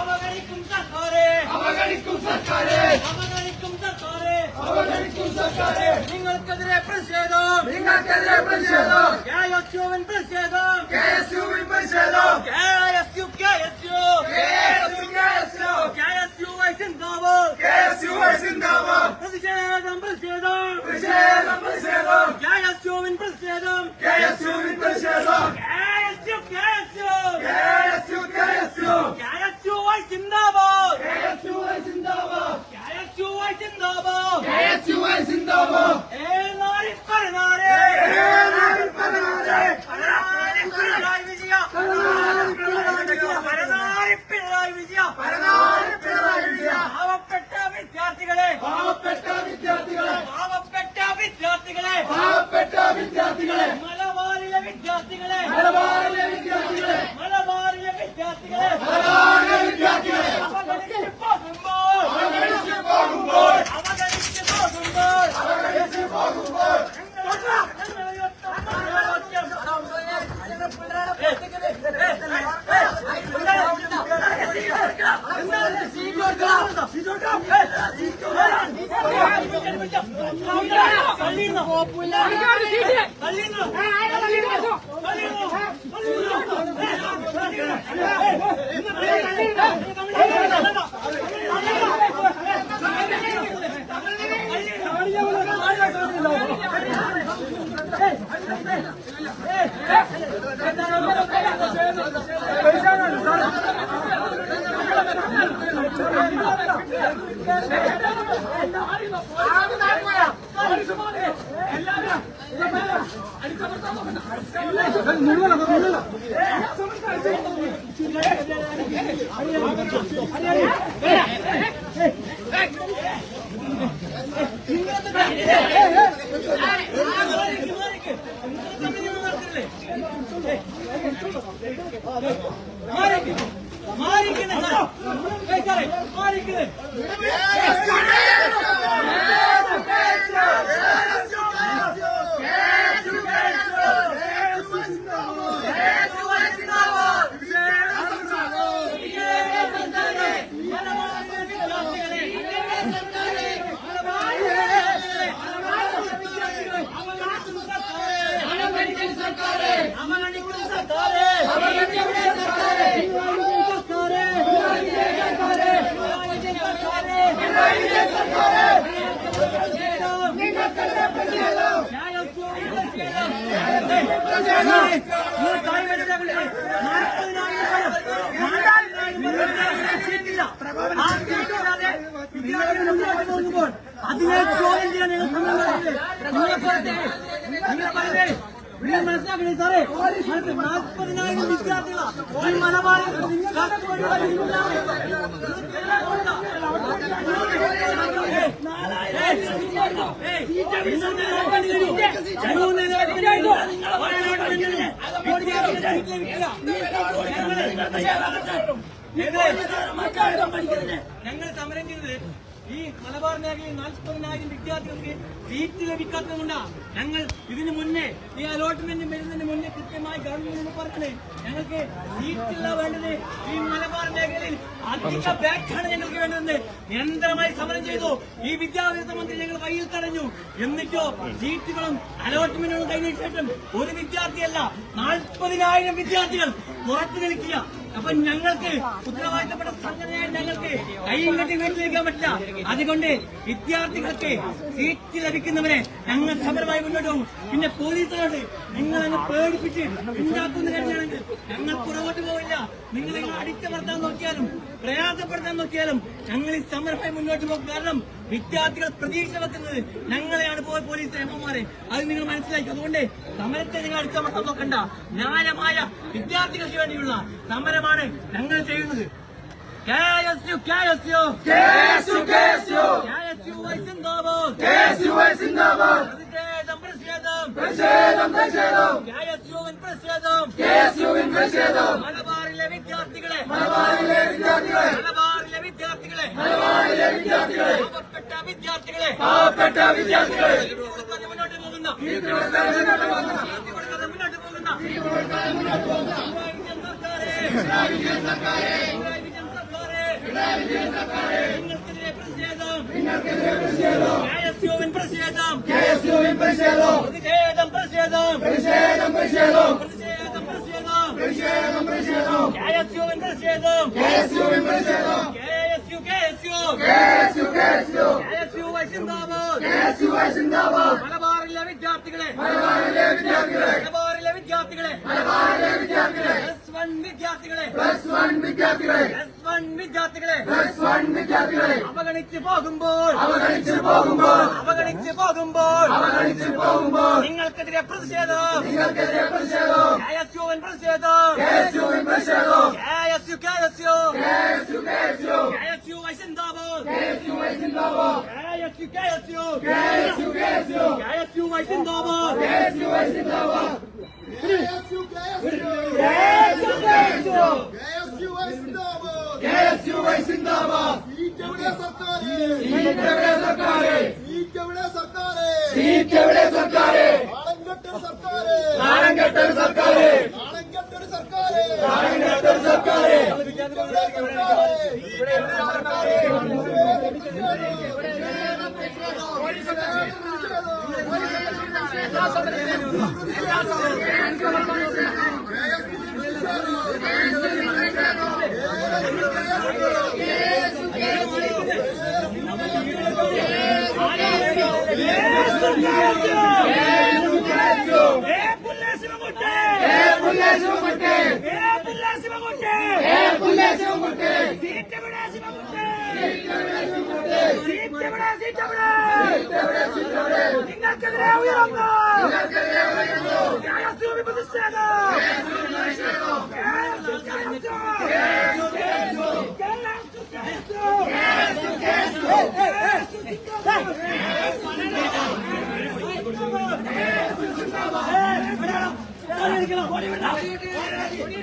അവഗണിക്കും സർക്കാരെ. അവഗണിക്കും സർക്കാരെ. അവഗണിക്കും സർക്കാരെ. അവഗണിക്കും സർക്കാരെ. നിങ്ങൾക്കെതിരെ പ്രതിഷേധം. നിങ്ങൾക്കെതിരെ പ്രതിഷേധം. കെ എസ് യുവിൻ പ്രതിഷേധം. കെ എസ് യുവിൻ പ്രതിഷേധം. K S U K S U. K S Popular! Halina! Halina! നാൽപ്പതിനായിരം വിദ്യാർത്ഥികളാണ് ഈ മലബാറിൽ ഞങ്ങൾ സമരം ചെയ്തത് ഈ മലബാർ മേഖലയിൽ നാൽപ്പതിനായിരം വിദ്യാർത്ഥികൾക്ക് സീറ്റ് ലഭിക്കാത്തതുകൊണ്ട് ഞങ്ങൾ ഇതിനു മുന്നേ ഈ അലോട്ട്മെന്റ് വരുന്നതിന് മുന്നേ കൃത്യമായി ഗവൺമെന്റ് പറഞ്ഞത് ഞങ്ങൾക്ക് സീറ്റില്ല വേണ്ടത്. ഈ മലബാർ മേഖലയിൽ അധിക ബാച്ചാണ് ഞങ്ങൾക്ക് വേണ്ടത് നിരന്തരമായി സമരം ചെയ്തു. ഈ വിദ്യാഭ്യാസ മന്ത്രി ഞങ്ങൾ കയ്യിൽ തടഞ്ഞു. എന്നിട്ടോ സീറ്റുകളും അലോട്ട്മെന്റുകളും കഴിഞ്ഞ ശേഷം ഒരു വിദ്യാർത്ഥിയല്ല. നാൽപ്പതിനായിരം വിദ്യാർത്ഥികൾ പുറത്തു നിൽക്കുക അപ്പൊ ഞങ്ങൾക്ക് ഉത്തരവാദിത്തപ്പെട്ട സംഘടനയായ ഞങ്ങൾക്ക് കൈയും കെട്ടി വീട്ടിലിരിക്കാൻ പറ്റില്ല. അതുകൊണ്ട് വിദ്യാർത്ഥികൾക്ക് സീറ്റ് ലഭിക്കുന്നവരെ ഞങ്ങൾ സമരമായി മുന്നോട്ട് പോകും. പിന്നെ പോലീസുകാരോട് നിങ്ങൾ അങ്ങ് പേടിപ്പിച്ച് ഉണ്ടാക്കുന്ന കാര്യമാണെങ്കിൽ ഞങ്ങൾ പുറകോട്ട് പോവില്ല. നിങ്ങളെ അടിച്ചമർത്താൻ നോക്കിയാലും പ്രയാസപ്പെടുത്താൻ നോക്കിയാലും ഞങ്ങൾ ഈ സമരമായി മുന്നോട്ട് പോകും. കാരണം വിദ്യാർത്ഥികൾ പ്രതീക്ഷ വെക്കുന്നത് ഞങ്ങളെയാണ് പോയ പോലീസ് എംഎമാരെ അത് നിങ്ങൾ മനസ്സിലാക്കി. അതുകൊണ്ട് സമരത്തെ നിങ്ങൾ അടിച്ചമർത്താൻ നോക്കണ്ട. ന്യായമായ വിദ്യാർത്ഥികൾക്ക് വേണ്ടിയുള്ള സമരമാണ് ഞങ്ങൾ ചെയ്യുന്നത്. KSU, KSU, KSU, KSU, KSU, സിന്ദാബാദ്. KSUI സിന്ദാബാദ്. പ്രതിഷേധം പ്രതിഷേധം. പ്രതിഷേധം പ്രതിഷേധം. KSU-വിൻ പ്രതിഷേധം. KSUവിൻ പ്രതിഷേധം. മലബാറിലെ വിദ്യാർത്ഥികളെ മലബാറിലെ വിദ്യാർത്ഥികളെ മലബാറിലെ വിദ്യാർത്ഥികളെ പാവപ്പെട്ട വിദ്യാർത്ഥികളെ പാവപ്പെട്ട വിദ്യാർത്ഥികളെ മുന്നോട്ട് പോകുന്ന മുന്നോട്ട് പോകുന്ന നിങ്ങൾക്കെതിരെ പ്രതിഷേധം നിങ്ങൾക്കെതിരെ പ്രതിഷേധം കെ എസ് യുവിൻ പ്രതിഷേധം കെ എസ് യുവിൻ പ്രതിഷേധം പ്രതിഷേധം പ്രതിഷേധം പ്രതിഷേധം പ്രതിഷേധം. മലബാറിലെ വിദ്യാർത്ഥികളെ. മലബാറിലെ വിദ്യാർത്ഥികളെ. മലബാറിലെ വിദ്യാർത്ഥികളെ. മലബാറിലെ വിദ്യാർത്ഥികളെ. പ്ലസ് വൺ വിദ്യാർത്ഥികളെ. പ്ലസ് വൺ വിദ്യാർത്ഥികളെ. പ്ലസ് വൺ വിദ്യാർത്ഥികളെ. പ്ലസ് വൺ വിദ്യാർത്ഥികളെ. അവഗണിച്ച് പോകുമ്പോൾ. അവഗണിച്ചു പോകുമ്പോൾ. അവഗണിച്ച് പോകുമ്പോൾ. അവഗണിച്ചു പോകുമ്പോൾ. നിങ്ങൾക്കെതിരെ പ്രതിഷേധം. നിങ്ങൾക്കെതിരെ പ്രതിഷേധം. യേശുവിൻ പ്രതിഷേധം യേശുവിൻ പ്രതിഷേധം യേശു കേശു യേശു കേശു യേശു വൈശിന്ദാബോധ് യേശു വൈശിന്ദാബോധ് യേശു കേശു യേശു കേശു യേശു വൈശിന്ദാബോധ് യേശു വൈശിന്ദാബോധ് യേശു കേശു യേശു കേശു യേശു വൈശിന്ദാബോധ് യേശു വൈശിന്ദാബോധ് സീറ്റ് എവിടെ സർക്കാരേ? സീറ്റ് എവിടെ സർക്കാരേ? സീറ്റ് എവിടെ സർക്കാരേ? സീറ്റ് എവിടെ സർക്കാരേ? നാളെ കെട്ടൽ സർക്കാരേ. നാളെ കെട്ടൽ സർക്കാരേ. ఏ పుల్లేసిన ముట్టే! ఏ పుల్లేసిన ముట్టే! சிவமுட்டை சீட்டமிடா சிவமுட்டை சீட்டமிடா சிவமுட்டை சீட்டமிடா சீட்டமிடா சீட்டமிடா சிவமுட்டை നിങ്ങൾക്കെതിരെ ഉയർന്നു നിങ്ങൾക്കെതിരെ ഉയർന്നു ജയസ്വാമി പ്രതിഷേധം ഓടി വിടാം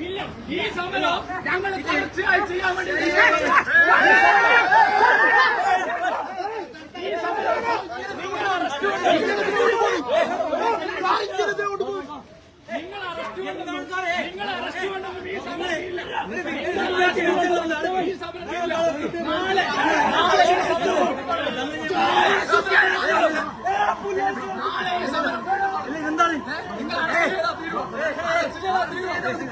ഇല്ല ഈ സമരം ഞങ്ങൾ തുടർച്ചയായി ചെയ്യാൻ വേണ്ടി ഈ സമരം നിങ്ങൾ അറസ്റ്റ് നിങ്ങൾ അറസ്റ്റ് നിങ്ങൾ അറസ്റ്റ് കൊണ്ടൊന്നും ഈ സമരം ഈ സമരത്തില്ല നാളെ നാളെ നിങ്ങൾക്ക്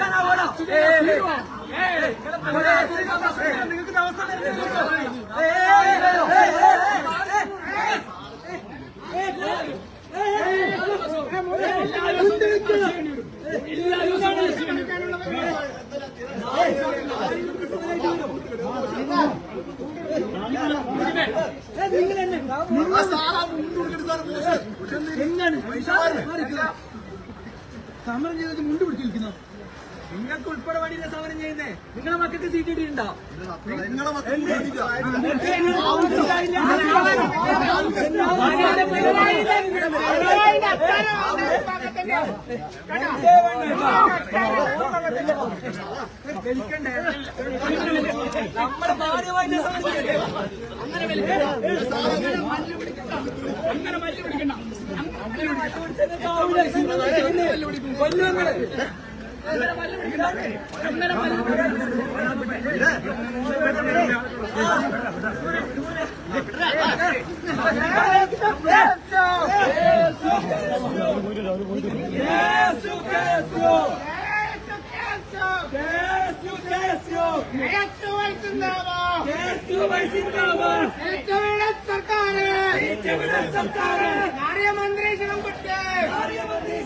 എന്നെ സമരം ചെയ്തിട്ട് മുണ്ട് പിടിച്ചിരിക്കുന്നു നിങ്ങൾക്ക് ഉൾപ്പെടെ വഴിയില്ല സമരം ചെയ്യുന്നേ നിങ്ങളെ മക്കൾക്ക് സീറ്റ് കിട്ടിയിട്ടുണ്ടോ നമ്മുടെ ഭാര്യ സമരം അങ്ങനെ അങ്ങനെ അങ്ങനെ ಸರ್ಕಾರ ಸರ್ಕಾರ ಕಾರ್ಯ ಮಂತ್ರಿ ಶ್ರೀರಂಪಟ್ಟೆ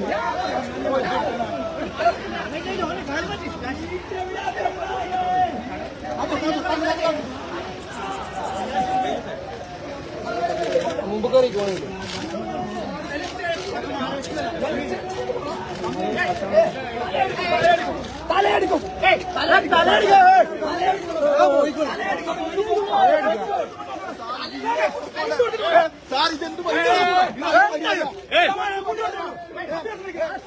പിണറായി ഈറ്റവിള പിണറായി ഈറ്റവിള പിണറായി നമ്മൾ വിചാരിക്കും മുന്നോട്ട് കാര്യങ്ങളെ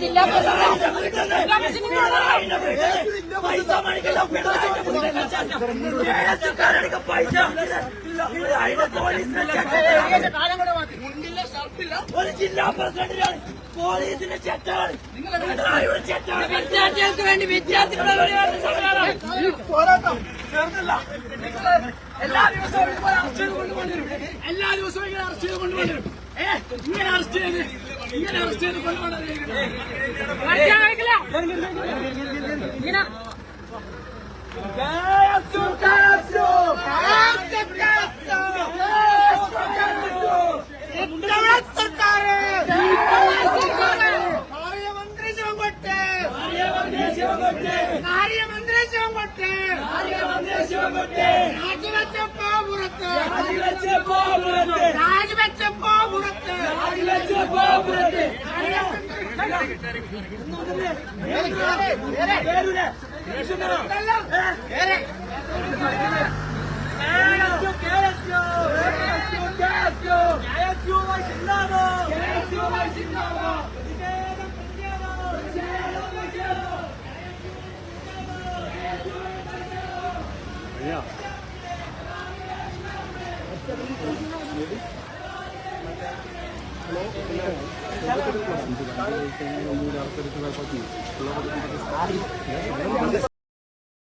ജില്ലാ പ്രസിഡന്റ് ജില്ലാ ഒരു ജില്ലാ പ്രസിഡന്റിനാണ്. പോലീസിന്റെ വിദ്യാർത്ഥികൾക്ക് വേണ്ടി വിദ്യാർത്ഥികളുടെ വെളിവാണ് സമരം പോരാട്ടം ചേർന്നല്ല എല്ലാ ദിവസവും ഇതുപോലെ അറസ്റ്റ് ചെയ്ത് എല്ലാ ദിവസവും ഇങ്ങനെ അറസ്റ്റ് ചെയ്ത് കൊണ്ടുപോകരും ഏ ഇങ്ങനെ അറസ്റ്റ് ചെയ്ത് ഇങ്ങനെ അറസ്റ്റ് ചെയ്ത് കൊണ്ടുപോകണം ഇങ്ങനെ രാജിവെച്ച ആൾക്കാർക്ക്